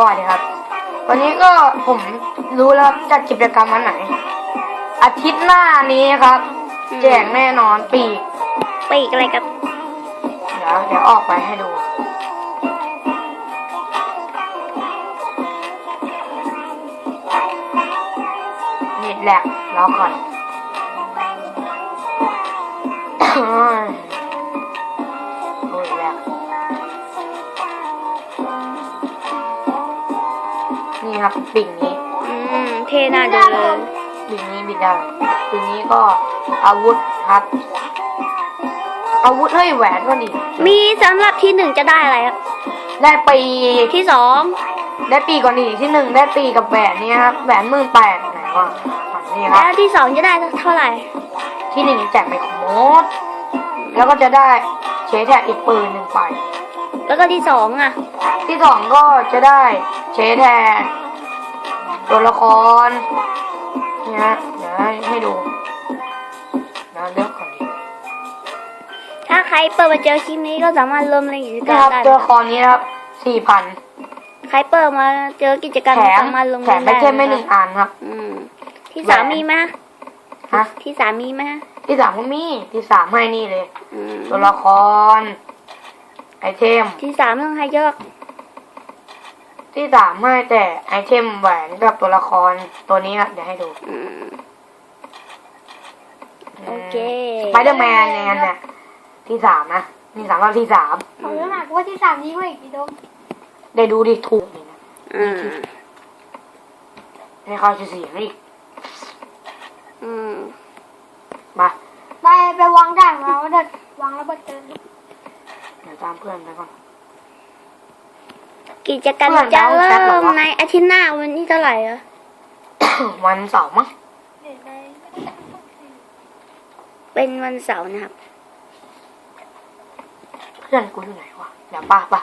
สวัสดีครับ วันนี้ก็ผมรู้แล้วครับจัดกิจกรรมวันไหน อาทิตย์หน้านี้ครับอืมแจกแน่นอนปีกปีกอะไรกับ เดี๋ยวเดี๋ยวออกไปให้ดูนิดแหลกรอก่อนโอ้ยแหลก นี่ครับปิ่งนี้อืมเท่น่าดูเลยปิ่งนี้บิดได้ปิ่งนี้ก็อาวุธครับ อาวุธเฮ้ยแหวนก็ดีมีสำหรับที่หนึ่งจะได้อะไรครับได้ปีที่สองได้ปีก่อนอีกที่หนึ่งได้ปีกับแหวนเนี่ยครับแหวนหมื่นแปดไหนวะฝั่งนี้คแล้รับวที่สองจะได้เท่าไหร่ ที่หนึ่งแจกไมโครโมดแล้วก็จะได้เชแท็กอีกปืนหนึ่งไป แล้วก็ที่สองอะ ที่สองก็จะได้เชแท็กตัวละครเนี่ยฮะเดี๋ยวให้ให้ดูนะเลือกก่อนดีถ้าใครเปิดมาเจอคลิปนี้ก็สามารถร่วมเล่นกิจกรนะรมครับได้ตัวนะละครนี้นะครับสี่พันใครเปิดมาเจอกิจกรรมแถก็มสามารถลงแถเล่มนไม่ได้ใช่ไม่หนะนึ่งครับอันครับอืมที่สามแหวนมีไหมฮะที่สามมีไหมที่สามก็มีที่สามให้นี่เลยอืมตัวละคร ไอเทม ที่สามต้องให้เยอะที่สามให้แต่ไอเทมแหวนกับตัวละครตัวนี้ครับเดี๋ยวให้ดูอืมโอเคสไปเดอร์แมนเนี่ยเนี่ยที่สามนะนี่สามเราที่สามผมรู้หนักว่าที่สามนี้ว่าอีกกี่ดมได้ดูดิถูกนี่นะอืมให้เขาจะเสียงอีกอืมมา ไปไปวางด่านมาว่าเด็ดวางแล้วเบิดเจอเดี๋ยวตามเพื่อนไปก่อน กิจกรรมเพื่อนจะเราเริ่แชทเหรอมวะในอาทิตย์หน้าวันที่เท่าไหร่อะวันเสาร์มั้งเด็ดไปเป็นวันเสาร์นะครับ เพื่อนกูอยู่ไหนวะ เดี๋ยวป้าป้า